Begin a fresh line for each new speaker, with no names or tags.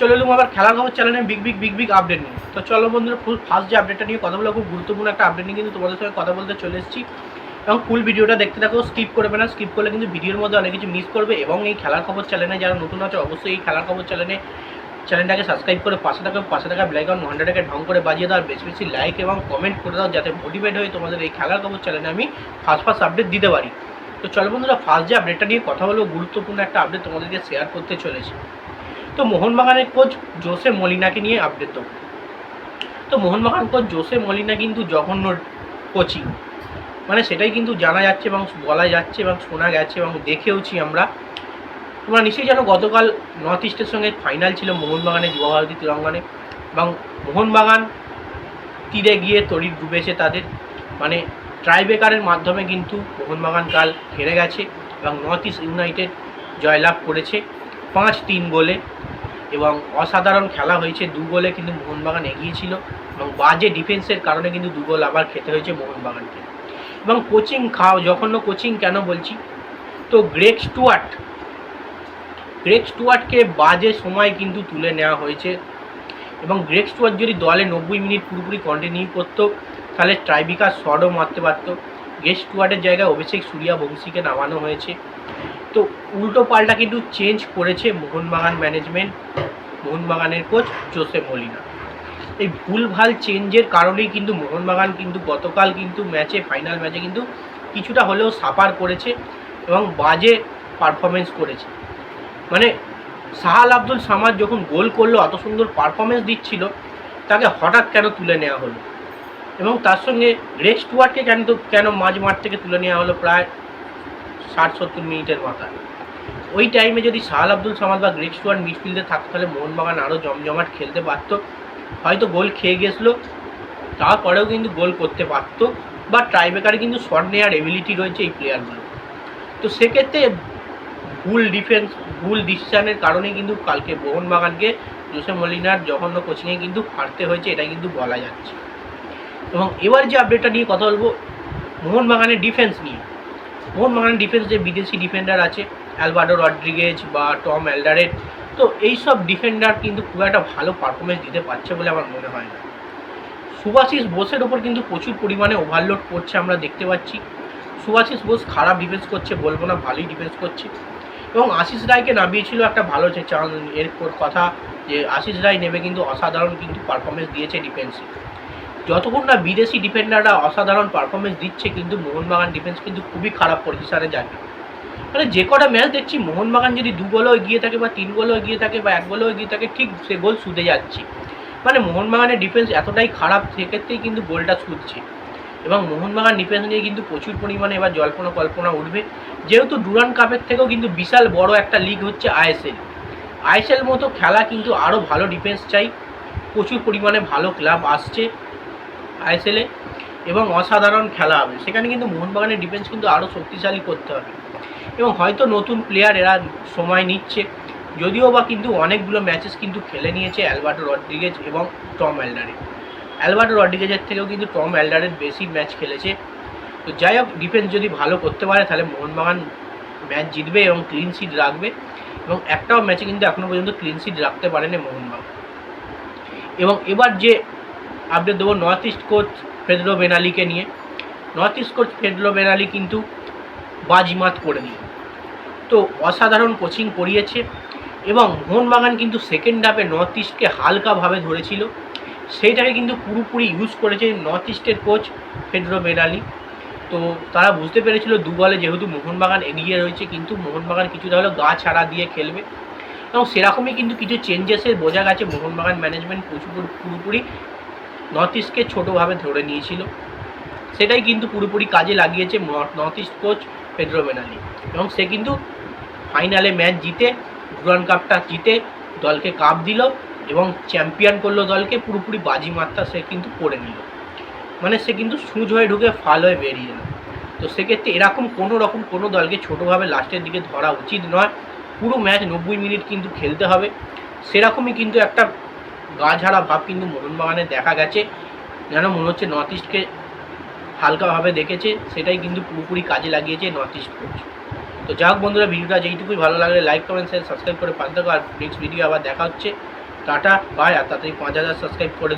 চলে এলুম আবার খেলার খবর চ্যানেলে big big big big update নিয়ে। তো চলো বন্ধুরা ফুল ফার্স্ট যে আপডেটটা নিয়ে কথা বলা খুব গুরুত্বপূর্ণ একটা আপডেট নিয়ে কিন্তু তোমাদের সঙ্গে কথা বলতে চলে এসেছি। এবং ফুল ভিডিওটা দেখতে থাকো স্কিপ করবে না স্কিপ করলে কিন্তু ভিডিওর মধ্যে অনেক কিছু মিস করবে। এবং এই খেলার খবর চ্যানেলে যারা নতুন আছে, অবশ্যই এই খেলার খবর চ্যানেলে চ্যানেলটাকে সাবস্ক্রাইব করে পাশে থাকা পাশে থাকা ব্লাইকন ঘন্টাটাকে ঢং করে বাজিয়ে দাও, আর বেশি বেশি লাইক এবং কমেন্ট করে দাও, যাতে মোটিভেট হয়ে তোমাদের এই খেলার খবর চ্যানেলে আমি ফার্স্ট ফার্স্ট আপডেট দিতে পারি। তো চলো বন্ধুরা ফার্স্ট যে আপডেটটা নিয়ে কথা বলব, গুরুত্বপূর্ণ একটা আপডেট তোমাদেরকে শেয়ার করতে চলেছি। তো মোহনবাগানের কোচ জোসে মলিনাকে নিয়ে আপডেট দেবো। তো মোহনবাগান কোচ জোসে মলিনা কিন্তু জঘন্য কোচিং মানে সেটাই কিন্তু জানা যাচ্ছে এবং বলা যাচ্ছে এবং শোনা গেছে এবং দেখেওছি আমরা। তোমরা নিশ্চয়ই জানো, গতকাল নর্থ ইস্টের সঙ্গে ফাইনাল ছিল মোহনবাগানের যুবভারতী তেলঙ্গানে। এবং মোহনবাগান তীরে গিয়ে তড়িৎ ডুবেছে তাদের। মানে ট্রাইবেকারের মাধ্যমে কিন্তু মোহনবাগান কাল হেরে গেছে এবং নর্থ ইস্ট ইউনাইটেড জয়লাভ করেছে পাঁচ তিন গোলে। এবং অসাধারণ খেলা হয়েছে। দু গোলে কিন্তু মোহনবাগান এগিয়েছিল এবং বাজে ডিফেন্সের কারণে কিন্তু দু গোল আবার খেতে হয়েছে মোহনবাগানকে। এবং কোচিং খাও জঘন্য কোচিং কেন বলছি? তো গ্রেক স্টুয়ার্ট গ্রেক স্টুয়ার্টকে বাজে সময় কিন্তু তুলে নেওয়া হয়েছে। এবং গ্রেক স্টুয়ার্ট যদি দলে নব্বই মিনিট পুরোপুরি কন্টিনিউ করতো, তাহলে ট্রাইবিকার শটও মারতে পারতো। গ্রেক স্টুয়ার্টের জায়গায় অভিষেক সূর্যা বংশীকে নামানো হয়েছে। তো উল্টো পাল্টা কিন্তু চেঞ্জ করেছে মোহনবাগান ম্যানেজমেন্ট মোহনবাগানের কোচ জোসেফ মলিনা এই ভুলভাল চেঞ্জের কারণেই কিন্তু মোহনবাগান কিন্তু গতকাল কিন্তু ম্যাচে ফাইনাল ম্যাচে কিন্তু কিছুটা হলেও সাফার করেছে এবং বাজে পারফরমেন্স করেছে। মানে সাহাল আব্দুল সামাদ যখন গোল করল অত সুন্দর পারফরমেন্স দিচ্ছিল, তাকে হঠাৎ কেন তুলে নেওয়া হলো? এবং তার সঙ্গে গ্রেক স্টুয়ার্টকে কেন কেন মাঝ মাঠ থেকে তুলে নেওয়া হলো? প্রায় ষাট সত্তর মিনিটের মাথায় ওই টাইমে যদি সাহাল আব্দুল সামাদ বা গ্রেক স্টুয়ার্ট মিডফিল্ডে থাকতো, তাহলে মোহনবাগান আরও জমজমাট খেলতে পারতো। হয়তো গোল খেয়ে গেছিল, তারপরেও কিন্তু গোল করতে পারতো, বা ট্রাইবেকারে কিন্তু শট নেওয়ার এবিলিটি রয়েছে এই প্লেয়ারগুলো তো সেক্ষেত্রে ভুল ডিফেন্স ভুল ডিসিশনের কারণে কিন্তু কালকে মোহনবাগানকে জোসে মলিনার জঘন্য কোচিংয়ে কিন্তু হারতে হয়েছে এটা কিন্তু বলা যাচ্ছে। এবং এবার যে আপডেটটা নিয়ে কথা বলব, মোহনবাগানের ডিফেন্স নিয়ে। মোহনবাগানের ডিফেন্স যে বিদেশি ডিফেন্ডার আছে অ্যালবার্ডো রড্রিগেজ বা টম অ্যালডারেট তো এইসব ডিফেন্ডার কিন্তু খুব একটা ভালো পারফরমেন্স দিতে পারছে বলে আমার মনে হয় না। সুভাশিস বোসের ওপর কিন্তু প্রচুর পরিমাণে ওভারলোড করছে আমরা দেখতে পাচ্ছি। সুভাশিস বোস খারাপ ডিফেন্স করছে বলব না, ভালোই ডিফেন্স করছে। এবং আশিস রায়কে নামিয়েছিল একটা ভালো চান, এর কথা যে আশিস রায় নেবে কিন্তু অসাধারণ কিন্তু পারফরমেন্স দিয়েছে ডিফেন্সে যতক্ষণ না বিদেশি ডিফেন্ডাররা অসাধারণ পারফরমেন্স দিচ্ছে কিন্তু মোহনবাগান ডিফেন্স কিন্তু খুবই খারাপ পজিশনে যাবে মানে যে কটা ম্যাচ দেখছি, মোহনবাগান যদি দু গোলও এগিয়ে থাকে বা তিন গোলও এগিয়ে থাকে বা এক গোলও এগিয়ে থাকে, ঠিক সে গোল শুধে যাচ্ছে। মানে মোহনবাগানের ডিফেন্স এতটাই খারাপ, সেক্ষেত্রেই কিন্তু গোলটা শুধছে। এবং মোহনবাগান ডিফেন্স নিয়ে কিন্তু প্রচুর পরিমাণে এবার জল্পনা কল্পনা উঠবে। যেহেতু ডুরান কাপের থেকেও কিন্তু বিশাল বড় একটা লিগ হচ্ছে আইএসএল আইএসএল মতো খেলা কিন্তু আরও ভালো ডিফেন্স চাই। প্রচুর পরিমাণে ভালো ক্লাব আসছে। আইএসএলে এবং অসাধারণ খেলা হবে। সেখানে কিন্তু মোহনবাগানের ডিফেন্স কিন্তু আরও শক্তিশালী করতে হবে। এবং হয়তো নতুন প্লেয়ার এরা সময় নিচ্ছে। যদিও বা কিন্তু অনেকগুলো ম্যাচেস কিন্তু খেলে নিয়েছে অ্যালবার্টো রড্রিগেজ এবং টম অ্যালডারে। অ্যালবার্টো রড্রিগেজের থেকেও কিন্তু টম অ্যালডারের বেশি ম্যাচ খেলেছে। তো যাই হোক ডিফেন্স যদি ভালো করতে পারে, তাহলে মোহনবাগান ম্যাচ জিতবে এবং ক্লিন সিট রাখবে। এবং একটাও ম্যাচে কিন্তু এখনও পর্যন্ত ক্লিন সিট রাখতে পারেনি মোহনবাগান। এবং এবার যে আপডেট দেবো। নর্থ ইস্ট কোচ ফেদরো বেনালিকে নিয়ে। North East coach Pedro Benali কিন্তু বাজিমাত করে দিল। তো অসাধারণ কোচিং করিয়েছে এবং মোহনবাগান কিন্তু সেকেন্ড হাফে নর্থ ইস্টকে হালকাভাবে ধরেছিল। সেইটাকে কিন্তু পুরোপুরি ইউজ করেছে নর্থ ইস্টের কোচ ফেডরো বেনালি তো তারা বুঝতে পেরেছিল দু বলে যেহেতু মোহনবাগান এগিয়ে রয়েছে, কিন্তু মোহনবাগান কিছুটা হলেও গা ছাড়া দিয়ে খেলবে। এবং সেরকমই কিন্তু কিছু চেঞ্জেসের বোঝা গেছে মোহনবাগান ম্যানেজমেন্ট পুরোপুরি পুরোপুরি নর্থ ইস্টকে ছোটোভাবে ধরে নিয়েছিল। সেটাই কিন্তু পুরোপুরি কাজে লাগিয়েছে North East coach Pedro Benali এবং সে কিন্তু ফাইনালে ম্যাচ জিতে ডুরান কাপটা জিতে দলকে কাপ দিল এবং চ্যাম্পিয়ন করল দলকে, পুরোপুরি বাজি মাত্রা সে কিন্তু করে নিল। মানে সে কিন্তু সুজ হয়ে ঢুকে ফাল হয়ে বেরিয়ে এলো। তো সেক্ষেত্রে এরকম কোনো রকম কোনো দলকে ছোটোভাবে লাস্টের দিকে ধরা উচিত নয়। পুরো ম্যাচ নব্বই মিনিট কিন্তু খেলতে হবে। সেরকমই কিন্তু একটা গা ঝাড়া ভাব কিন্তু মোহনবাগানে দেখা গেছে। যেন মনে হচ্ছে নর্থ ইস্টকে হালকাভাবে দেখেছে, সেটাই কিন্তু পুরোপুরি কাজে লাগিয়েছে নর্থ ইস্ট কোচ তো যাক বন্ধুরা, ভিডিওটা যেইটুকুই ভালো লাগলে লাইক কমেন্ট শেয়ার সাবস্ক্রাইব করে পাশে থাকো। আর নেক্সট ভিডিও আবার দেখা হচ্ছে। টাটা বাই আর তাড়াতাড়ি পাঁচ হাজার সাবস্ক্রাইব করে